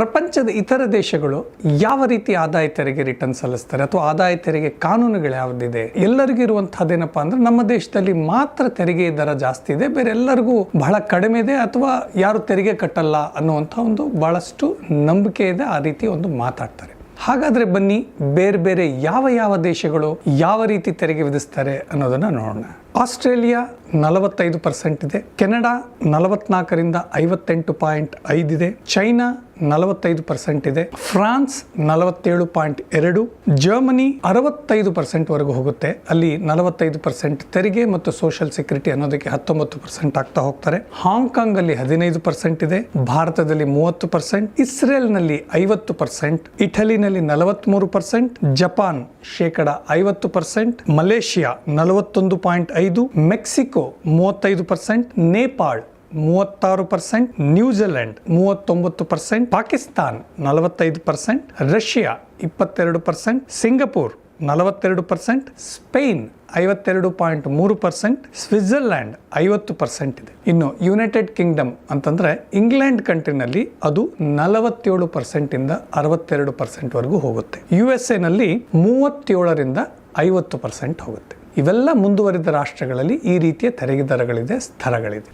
ಪ್ರಪಂಚದ ಇತರ ದೇಶಗಳು ಯಾವ ರೀತಿ ಆದಾಯ ತೆರಿಗೆ ರಿಟರ್ನ್ ಸಲ್ಲಿಸ್ತಾರೆ ಅಥವಾ ಆದಾಯ ತೆರಿಗೆ ಕಾನೂನುಗಳು ಯಾವುದಿದೆ, ಎಲ್ಲರಿಗೂ ಇರುವಂತಹದ್ದೇನಪ್ಪ ಅಂದ್ರೆ ನಮ್ಮ ದೇಶದಲ್ಲಿ ಮಾತ್ರ ತೆರಿಗೆ ದರ ಜಾಸ್ತಿ ಇದೆ, ಬೇರೆ ಎಲ್ಲರಿಗೂ ಬಹಳ ಕಡಿಮೆ ಇದೆ ಅಥವಾ ಯಾರು ತೆರಿಗೆ ಕಟ್ಟಲ್ಲ ಅನ್ನುವಂಥ ಒಂದು ಬಹಳಷ್ಟು ನಂಬಿಕೆ ಇದೆ, ಆ ರೀತಿ ಒಂದು ಮಾತಾಡ್ತಾರೆ. ಹಾಗಾದ್ರೆ ಬನ್ನಿ ಬೇರೆ ಬೇರೆ ಯಾವ ಯಾವ ದೇಶಗಳು ಯಾವ ರೀತಿ ತೆರಿಗೆ ವಿಧಿಸ್ತಾರೆ ಅನ್ನೋದನ್ನ ನೋಡೋಣ. ಆಸ್ಟ್ರೇಲಿಯಾ ನಲವತ್ತೈದು ಪರ್ಸೆಂಟ್ ಇದೆ, ಕೆನಡಾ ನಲವತ್ನಾಲ್ಕರಿಂದ ಐವತ್ತೆಂಟು ಪಾಯಿಂಟ್ ಐದಿದೆ ಚೈನಾ ನಲವತ್ತೈದು ಪರ್ಸೆಂಟ್ ಇದೆ, ಫ್ರಾನ್ಸ್ ನಲವತ್ತೇಳು ಪಾಯಿಂಟ್ ಎರಡು, ಜರ್ಮನಿ ಅರವತ್ತೈದು ಪರ್ಸೆಂಟ್ ವರೆಗೂ ಹೋಗುತ್ತೆ. ಅಲ್ಲಿ ನಲವತ್ತೈದು ಪರ್ಸೆಂಟ್ ತೆರಿಗೆ ಮತ್ತು ಸೋಷಿಯಲ್ ಸೆಕ್ಯೂರಿಟಿ ಅನ್ನೋದಕ್ಕೆ ಹತ್ತೊಂಬತ್ತು ಪರ್ಸೆಂಟ್ ಆಗ್ತಾ ಹೋಗ್ತಾರೆ. ಹಾಂಗ್ಕಾಂಗ್ ಅಲ್ಲಿ ಹದಿನೈದು ಪರ್ಸೆಂಟ್ ಇದೆ, ಭಾರತದಲ್ಲಿ ಮೂವತ್ತು ಪರ್ಸೆಂಟ್, ಇಸ್ರೇಲ್ನಲ್ಲಿ ಐವತ್ತು ಪರ್ಸೆಂಟ್, ಇಟಲಿನಲ್ಲಿ ನಲವತ್ಮೂರು ಪರ್ಸೆಂಟ್, ಜಪಾನ್ ಶೇಕಡ ಐವತ್ತು ಪರ್ಸೆಂಟ್, ಮಲೇಷಿಯಾ ನಲವತ್ತೊಂದು ಪಾಯಿಂಟ್ ಐದು, ಮೆಕ್ಸಿಕೋ ಮೂವತ್ತೈದು ಪರ್ಸೆಂಟ್, ನೇಪಾಳ್ ಮೂವತ್ತಾರು ಪರ್ಸೆಂಟ್, ನ್ಯೂಜಿಲೆಂಡ್ ಮೂವತ್ತೊಂಬತ್ತು ಪರ್ಸೆಂಟ್, ಪಾಕಿಸ್ತಾನ್ ನಲವತ್ತೈದು ಪರ್ಸೆಂಟ್, ರಷ್ಯಾ ಇಪ್ಪತ್ತೆರಡು ಪರ್ಸೆಂಟ್, ಸಿಂಗಪೂರ್ ನಲವತ್ತೆರಡು ಪರ್ಸೆಂಟ್, ಸ್ಪೇನ್ ಐವತ್ತೆರಡು ಪಾಯಿಂಟ್ ಮೂರು ಪರ್ಸೆಂಟ್, ಸ್ವಿಟ್ಜರ್ಲ್ಯಾಂಡ್ ಐವತ್ತು ಪರ್ಸೆಂಟ್ ಇದೆ. ಇನ್ನು ಯುನೈಟೆಡ್ ಕಿಂಗ್ಡಮ್ ಅಂತಂದ್ರೆ ಇಂಗ್ಲೆಂಡ್ ಕಂಟ್ರಿನಲ್ಲಿ ಅದು ನಲವತ್ತೇಳು ಪರ್ಸೆಂಟ್ ಇಂದ ಅರವತ್ತೆರಡು ಪರ್ಸೆಂಟ್ ವರೆಗೂ ಹೋಗುತ್ತೆ. ಯು ಎಸ್ ಎನಲ್ಲಿ ಮೂವತ್ತೇಳರಿಂದ ಐವತ್ತು ಪರ್ಸೆಂಟ್ ಹೋಗುತ್ತೆ. ಇವೆಲ್ಲ ಮುಂದುವರಿದ ರಾಷ್ಟ್ರಗಳಲ್ಲಿ ಈ ರೀತಿಯ ತೆರಿಗೆ ದರಗಳಿದೆ ಸ್ತರಗಳಿದೆ